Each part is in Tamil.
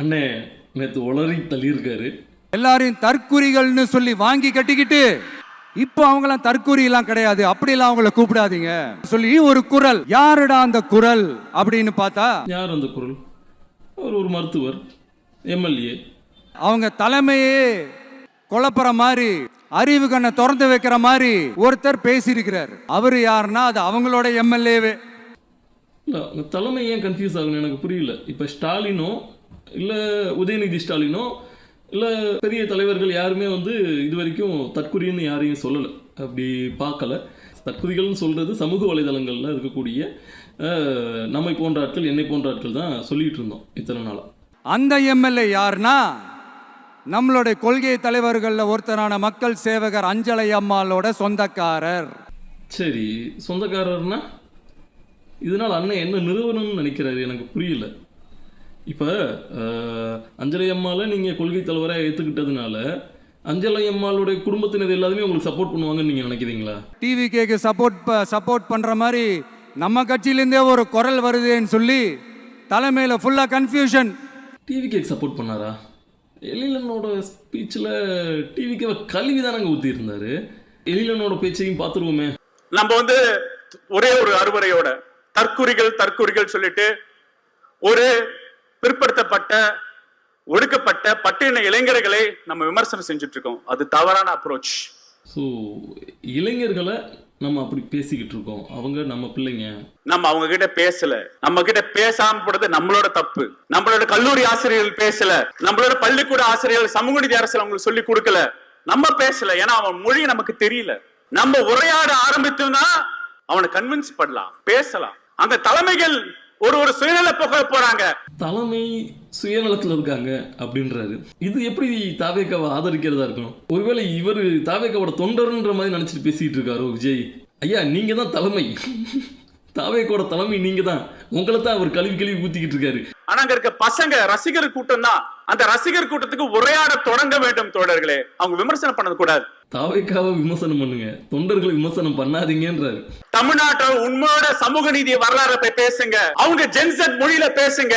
அண்ணே நேற்று உளறி தள்ளியிருக்காரு. எல்லாரையும் தற்குறிகள்னு சொல்லி வாங்கி கட்டிக்கிட்டு இப்போ அவங்களாம் தற்குறி எல்லாம் கிடையாது. அப்படிலாம் அவங்கள கூப்பிடாதீங்க. சொல்லி ஒரு குரல். யாருடா அந்த குரல்? அப்படின்னு பார்த்தா யார் அந்த குரல்? அவர் ஒரு மருத்துவர் எம்எல்ஏ. அவங்க தலைமையே குழப்புற மாதிரி அறிவு கண்ணை திறந்து வைக்கிற மாதிரி ஒருத்தர் பேசியிருக்கிறார். அவர் யாருன்னா அது அவங்களோட எம்எல்ஏவே. இல்லை தலைமை ஏன் கன்ஃபியூஸ் ஆகணும் எனக்கு புரியல. இப்போ ஸ்டாலினோ இல்லை உதயநிதி ஸ்டாலினோ இல்லை பெரிய தலைவர்கள் யாருமே வந்து இது வரைக்கும் தற்குறின்னு யாரையும் சொல்லலை. அப்படி பார்க்கல. தற்குறிகள்னு சொல்கிறது சமூக வலைதளங்களில் இருக்கக்கூடிய நம்மை போன்ற ஆட்கள் என்னை போன்ற ஆட்கள் தான் சொல்லிகிட்டு இருந்தோம் இத்தனை நாளாக அந்த எம்எல்ஏ யாருன்னா நம்மளுடைய கொள்கை தலைவர்களில் ஒருத்தரான மக்கள் சேவகர் அஞ்சலை அம்மாளோட சொந்தக்காரர். சரி சொந்தக்காரர்னா இதனால் அண்ணன் என்ன நிறுவனம்னு நினைக்கிறாரு எனக்கு புரியல. இப்போ அஞ்சலை அம்மாவை நீங்கள் கொள்கை தலைவராக ஏற்றுக்கிட்டதுனால அஞ்சலை அம்மாளுடைய குடும்பத்தினர் எல்லாருமே உங்களுக்கு சப்போர்ட் பண்ணுவாங்கன்னு நீங்கள் நினைக்கிறீங்களா? டிவி கேக்கு சப்போர்ட் சப்போர்ட் பண்ணுற மாதிரி நம்ம கட்சியிலேருந்தே ஒரு குரல் வருதுன்னு சொல்லி தலைமையில் ஃபுல்லாக கன்ஃபியூஷன் டிவி கேக் சப்போர்ட் பண்ணாரா? எழிலனோட ஸ்பீச்சில் டிவி கேவை கழுவி தானங்க ஊற்றியிருந்தாரு எழிலனோட பேச்சையும் பார்த்துருவோமே. நம்ம வந்து ஒரே ஒரு அறுவரையோட தற்குறிகள் தற்குறிகள் சொல்லிட்டு ஒரு பிற்படுத்தப்பட்ட ஒடுக்கப்பட்ட பட்டின இளைஞர்களை நம்ம விமர்சனம் செஞ்சுட்டு இருக்கோம் அது தவறான அப்ரோச் ஸோ இளைஞர்களை நம்ம அப்படி பேசிக்கிட்டு இருக்கோம். அவங்க நம்ம பிள்ளைங்க. நம்ம அவங்க கிட்ட பேசல. நம்ம கிட்ட பேசாம போறது நம்மளோட தப்பு. நம்மளோட கல்லூரி ஆசிரியர்கள் பேசல. நம்மளோட பள்ளிக்கூட ஆசிரியர்கள் சமூக நீதி அரசு அவங்களுக்கு சொல்லி கொடுக்கல. நம்ம பேசல. ஏன்னா அவன் மொழி நமக்கு தெரியல. நம்ம உரையாட ஆரம்பித்தோம்னா அவனை கன்வின்ஸ் பண்ணலாம். பேசலாம். அந்த தலைமைகள் ஒரு ஒரு சுயநல போக போறாங்க. தலைமை சுயநலத்தில் இருக்காங்க அப்படின்றாரு. இது எப்படி தாவேக்காவை ஆதரிக்கிறதா இருக்கணும்? ஒருவேளை இவர் தாவேக்காவோட தொண்டர்ன்ற மாதிரி நினச்சிட்டு பேசிட்டு இருக்காரோ விஜய்? ஐயா நீங்க தான் தலைமை. தாவேக்கோட தலைமை நீங்க தான் உங்களை தான் அவர் கழுவி கழுவி ஊத்திக்கிட்டு இருக்காரு. ஆனா அங்க இருக்க பசங்க ரசிகர் கூட்டம் தான். அந்த ரசிகர் கூட்டத்துக்கு உரையாட தொடங்க வேண்டும் தோழர்களே. அவங்க விமர்சனம் பண்ணது கூடாது. தாவேக்காவை விமர்சனம் பண்ணுங்க. தொண்டர்களை விமர்சனம் பண்ணாதீங்கன்றாரு. தமிழ்நாட்டில் உண்மையோட சமூக நீதி வரலாறு போய் பேசுங்க. அவங்க ஜென்செட் மொழியில பேசுங்க.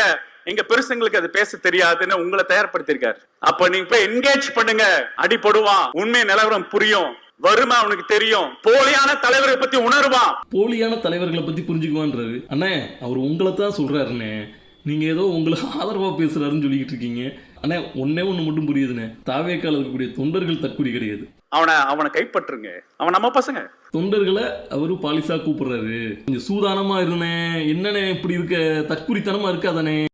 எங்க பெருசுங்களுக்கு அது பேச தெரியாதுன்னு உங்களை தயார்படுத்திருக்காரு அப்ப நீங்க போய் என்கேஜ் பண்ணுங்க. அடிபடுவான். உண்மை நிலவரம் புரியும். வறுமை அவனுக்கு தெரியும். போலியான தலைவரை பத்தி உணர்வான். போலியான தலைவர்களை பத்தி புரிஞ்சுக்குவான்றாரு. அண்ணே அவர் உங்களை தான் சொல்றாருண்ணே. நீங்க ஏதோ உங்களை ஆதரவா பேசுறாருன்னு சொல்லிக்கிட்டு இருக்கீங்க. அண்ணே ஒன்னே ஒன்று மட்டும் புரியுதுண்ணே. தாவேக்கால இருக்கக்கூடிய தொண்டர்கள் தற்குறி கிடையாது. அவனை அவனை கைப்பற்றுங்க. அவன் நம்ம பசங்க. தொண்டர்களை அவரு பாலிசா கூப்பிடுறாரு. கொஞ்சம் சூதானமா இருந்தேன் என்னண்ணே இப்படி இருக்க? தற்குறித்தனமா இருக்காதானே